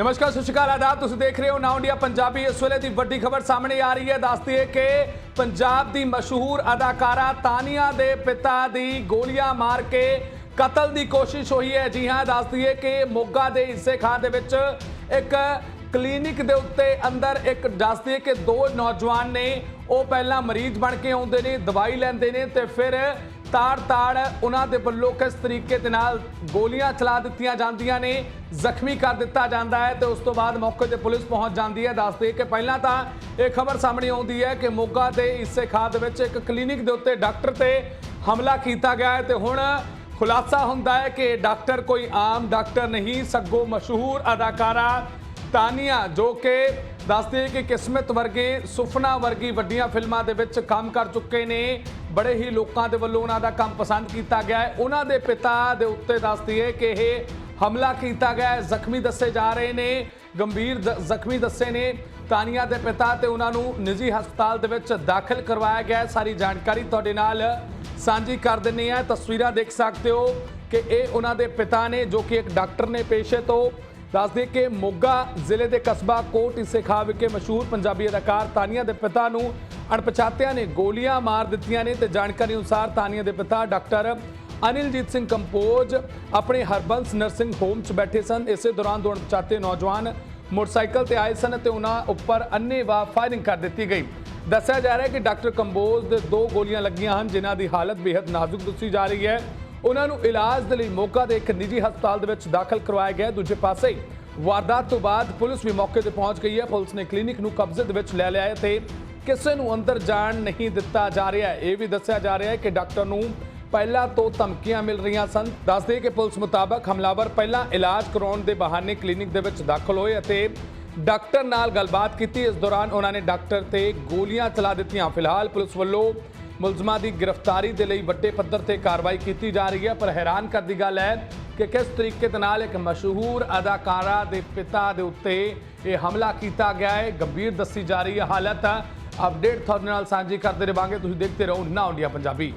ਨਮਸਕਾਰ, ਸਤਿ ਸ਼੍ਰੀ ਅਕਾਲ, ਆਦਾਬ। ਤੁਸੀਂ ਦੇਖ ਰਹੇ ਹੋ ਨਾਉ ਇੰਡੀਆ ਪੰਜਾਬੀ। ਇਸ ਵੇਲੇ ਦੀ ਵੱਡੀ ਖਬਰ ਸਾਹਮਣੇ ਆ ਰਹੀ ਹੈ। ਦੱਸਦੀ ਹੈ ਕਿ ਪੰਜਾਬ ਦੀ ਮਸ਼ਹੂਰ ਅਦਾਕਾਰਾ ਤਾਨੀਆ ਦੇ ਪਿਤਾ ਦੀ ਗੋਲੀਆਂ ਮਾਰ ਕੇ ਕਤਲ ਦੀ ਕੋਸ਼ਿਸ਼ ਹੋਈ ਹੈ। ਜੀ ਹਾਂ ਦੱਸਦੀ ਹੈ ਕਿ ਮੋਗਾ ਦੇ ਹਿੱਸੇ ਖਾਂ ਦੇ ਵਿੱਚ ਇੱਕ ਕਲੀਨਿਕ ਦੇ ਉੱਤੇ ਅੰਦਰ ਇੱਕ ਦੱਸਦੀ ਹੈ ਕਿ ਦੋ ਨੌਜਵਾਨ ਨੇ, ਉਹ ਪਹਿਲਾਂ ਮਰੀਜ਼ ਬਣ ਕੇ ਆਉਂਦੇ ਨੇ, ਦਵਾਈ ਲੈਂਦੇ ਨੇ ਤੇ ਫਿਰ ਤਾੜ-ਤਾੜ ਉਹਨਾਂ ਦੇ ਵੱਲੋਂ ਕਿਸ ਤਰੀਕੇ ਦੇ ਨਾਲ ਗੋਲੀਆਂ ਚਲਾ ਦਿੱਤੀਆਂ ਜਾਂਦੀਆਂ ਨੇ, ਜ਼ਖਮੀ ਕਰ ਦਿੱਤਾ ਜਾਂਦਾ ਹੈ ਤੇ ਉਸ ਤੋਂ ਬਾਅਦ ਮੌਕੇ ਤੇ ਪੁਲਿਸ ਪਹੁੰਚ ਜਾਂਦੀ ਹੈ। ਦੱਸਦੇ ਕਿ ਪਹਿਲਾਂ ਤਾਂ ਇਹ ਖਬਰ ਸਾਹਮਣੇ ਆਉਂਦੀ ਹੈ ਕਿ ਮੋਗਾ ਦੇ ਇਸੇ ਖਾਦ ਵਿੱਚ ਇੱਕ ਕਲੀਨਿਕ ਦੇ ਉੱਤੇ ਡਾਕਟਰ ਤੇ ਹਮਲਾ ਕੀਤਾ ਗਿਆ ਹੈ ਤੇ ਹੁਣ ਖੁਲਾਸਾ ਹੁੰਦਾ ਹੈ ਕਿ ਇਹ ਡਾਕਟਰ ਕੋਈ ਆਮ ਡਾਕਟਰ ਨਹੀਂ, ਸਗੋਂ ਮਸ਼ਹੂਰ ਅਦਾਕਾਰਾ ਤਾਨੀਆ ਜੋ ਕਿ ਦੱਸਦੇ ਕਿ ਕਿਸਮਤ ਵਰਗੇ ਸੁਫਨਾ ਵਰਗੀ ਵੱਡੀਆਂ ਫਿਲਮਾਂ ਦੇ ਵਿੱਚ ਕੰਮ ਕਰ ਚੁੱਕੇ ਨੇ। ਬੜੇ ਹੀ ਲੋਕਾਂ ਦੇ ਵੱਲੋਂ ਉਹਨਾਂ ਦਾ ਕੰਮ ਪਸੰਦ ਕੀਤਾ ਗਿਆ ਹੈ। ਉਹਨਾਂ ਦੇ ਪਿਤਾ ਦੇ ਉੱਤੇ ਦੱਸਦੀ ਹੈ ਕਿ ਇਹ ਹਮਲਾ ਕੀਤਾ ਗਿਆ ਹੈ। ਜ਼ਖਮੀ ਦੱਸੇ ਜਾ ਰਹੇ ਨੇ, ਗੰਭੀਰ ਦ- ਜ਼ਖਮੀ ਦੱਸੇ ਨੇ। ਤਾਨੀਆ ਦੇ ਪਿਤਾ ਤੇ ਉਹਨਾਂ ਨੂੰ ਨਿੱਜੀ ਹਸਪਤਾਲ ਦੇ ਵਿੱਚ ਦਾਖਲ ਕਰਵਾਇਆ ਗਿਆ ਸਾਰੀ ਜਾਣਕਾਰੀ ਤੁਹਾਡੇ ਨਾਲ ਸਾਂਝੀ ਕਰ ਦਿੰਨੀ ਹੈ। ਤਸਵੀਰਾਂ ਦੇਖ ਸਕਦੇ ਹੋ ਕਿ ਇਹ ਉਹਨਾਂ ਦੇ ਪਿਤਾ ਨੇ ਜੋ ਕਿ ਇੱਕ ਡਾਕਟਰ ਨੇ ਪੇਸ਼ੇ ਤੋਂ ਦੱਸਦੇ ਕਿ ਮੋਗਾ ਜ਼ਿਲ੍ਹੇ ਦੇ ਕਸਬਾ ਕੋਟ ਇਸੇ ਖਾਂ ਵਿਖੇ ਮਸ਼ਹੂਰ ਪੰਜਾਬੀ ਅਦਾਕਾਰ ਤਾਨੀਆ ਦੇ ਪਿਤਾ ਨੂੰ ਅਣਪਛਾਤਿਆਂ ਨੇ ਗੋਲੀਆਂ ਮਾਰ ਦਿੱਤੀਆਂ ਨੇ ਤੇ ਜਾਣਕਾਰੀ ਅਨੁਸਾਰ ਤਾਨੀਆ ਦੇ ਪਿਤਾ ਡਾਕਟਰ ਅਨਿਲਜੀਤ ਸਿੰਘ ਕੰਪੋਜ ਆਪਣੇ ਹਰਬੰਸ ਨਰਸਿੰਗ ਹੋਮ 'ਚ ਬੈਠੇ ਸਨ। ਇਸੇ ਦੌਰਾਨ ਦੋ ਅਣਪਛਾਤੇ ਨੌਜਵਾਨ ਮੋਟਰਸਾਈਕਲ ਤੇ ਆਏ ਸਨ ਤੇ ਉਹਨਾਂ ਉੱਪਰ ਅੰਨ੍ਹੇਵਾਹ ਫਾਇਰਿੰਗ ਕਰ ਦਿੱਤੀ ਗਈ। ਦੱਸਿਆ ਜਾ ਰਿਹਾ ਹੈ ਕਿ ਡਾਕਟਰ ਕੰਬੋਜ ਦੇ ਦੋ ਗੋਲੀਆਂ ਲੱਗੀਆਂ ਹਨ, ਜਿਨ੍ਹਾਂ ਦੀ ਹਾਲਤ ਬੇहद ਨਾਜ਼ੁਕ ਦੱਸੀ ਜਾ ਰਹੀ ਹੈ। ਉਹਨਾਂ ਨੂੰ ਇਲਾਜ ਦੇ ਲਈ ਮੋਗਾ ਦੇ ਇੱਕ ਨਿੱਜੀ ਹਸਪਤਾਲ ਦੇ ਵਿੱਚ ਦਾਖਲ ਕਰਵਾਇਆ ਗਿਆ। ਦੂਜੇ ਪਾਸੇ ਵਾਰਦਾਤ ਤੋਂ ਬਾਅਦ ਪੁਲਿਸ ਵੀ ਮੌਕੇ ਤੇ ਪਹੁੰਚ ਗਈ ਹੈ। ਪੁਲਿਸ ਨੇ ਕਲੀਨਿਕ ਨੂੰ ਕਬਜ਼ੇ ਦੇ ਵਿੱਚ ਲੈ ਲਿਆ ਹੈ ਤੇ ਕਿਸੇ ਨੂੰ ਅੰਦਰ ਜਾਣ ਨਹੀਂ ਦਿੱਤਾ ਜਾ ਰਿਹਾ ਇਹ ਵੀ ਦੱਸਿਆ ਜਾ ਰਿਹਾ ਹੈ ਕਿ ਡਾਕਟਰ ਨੂੰ ਪਹਿਲਾਂ ਤੋਂ ਧਮਕੀਆਂ ਮਿਲ ਰਹੀਆਂ ਸਨ। ਦੱਸਦੇ ਕਿ ਪੁਲਿਸ ਮੁਤਾਬਕ ਹਮਲਾਵਰ ਪਹਿਲਾਂ ਇਲਾਜ ਕਰਾਉਣ ਦੇ ਬਹਾਨੇ ਕਲੀਨਿਕ ਦੇ ਵਿੱਚ ਦਾਖਲ ਹੋਏ ਅਤੇ ਡਾਕਟਰ ਨਾਲ ਗੱਲਬਾਤ ਕੀਤੀ। ਇਸ ਦੌਰਾਨ ਉਹਨਾਂ ਨੇ ਡਾਕਟਰ ਤੇ ਗੋਲੀਆਂ ਚਲਾ ਦਿੱਤੀਆਂ। ਫਿਲਹਾਲ ਪੁਲਿਸ ਵੱਲੋਂ ਮੁਲਜ਼ਮਾਂ ਦੀ ਗ੍ਰਿਫਤਾਰੀ ਦੇ ਲਈ ਵੱਡੇ ਪੱਧਰ ਤੇ ਕਾਰਵਾਈ ਕੀਤੀ ਜਾ ਰਹੀ ਹੈ, ਪਰ ਹੈਰਾਨ ਕਰ ਦੀ ਗੱਲ ਹੈ ਕਿ ਕਿਸ ਤਰੀਕੇ ਦੇ ਨਾਲ ਇੱਕ ਮਸ਼ਹੂਰ ਅਦਾਕਾਰਾ ਦੇ ਪਿਤਾ ਦੇ ਉੱਤੇ ਇਹ ਹਮਲਾ ਕੀਤਾ ਗਿਆ ਹੈ, ਗੰਭੀਰ ਦੱਸੀ ਜਾ ਰਹੀ ਹੈ ਹਾਲਤ। ਅਪਡੇਟ ਤੁਹਾਡੇ ਨਾਲ ਸਾਂਝੀ ਕਰਦੇ ਰਵਾਂਗੇ। ਤੁਸੀਂ ਦੇਖਦੇ ਰਹੋ ਨਾ ਇੰਡੀਆ ਪੰਜਾਬੀ।